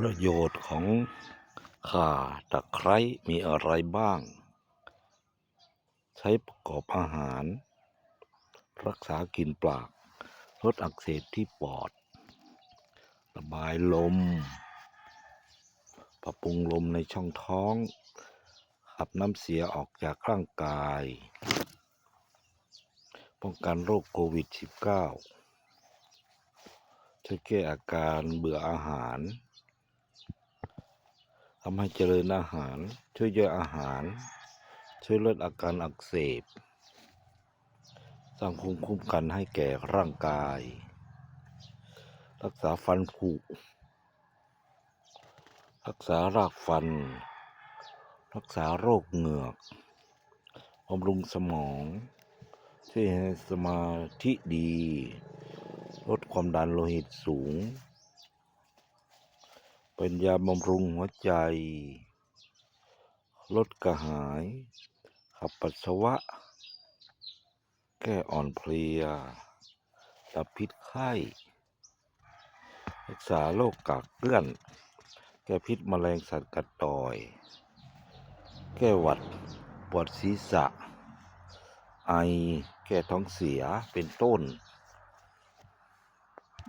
ประโยชน์ของข่าตะไคร้มีอะไรบ้าง ใช้ประกอบอาหาร รักษากลิ่นปากลดอักเสบที่ปอด ระบายลม ปรับปรุงลมในช่องท้อง ขับน้ำเสียออกจากร่างกาย ป้องกันโรคโควิด -19 ช่วยแก้อาการเบื่ออาหาร ทำให้เจริญอาหาร ช่วยย่อยอาหาร ช่วยลดอาการอักเสบ สร้างภูมิคุ้มกันให้แก่ร่างกาย รักษาฟันผุ รักษารากฟัน รักษาโรคเหงือกบำรุงสมอง ช่วยให้สมาธิดี ลดความดันโลหิตสูง เป็นยาบำรุงหัวใจ ลดกระหาย ขับปัสสาวะ แก้อ่อนเพลียดับพิษไข้ รักษาโรคกากเกลื่อน แก้พิษแมลงสัตว์กัดต่อย แก้หวัด ปวดศีรษะ ไอ แก้ท้องเสีย เป็นต้น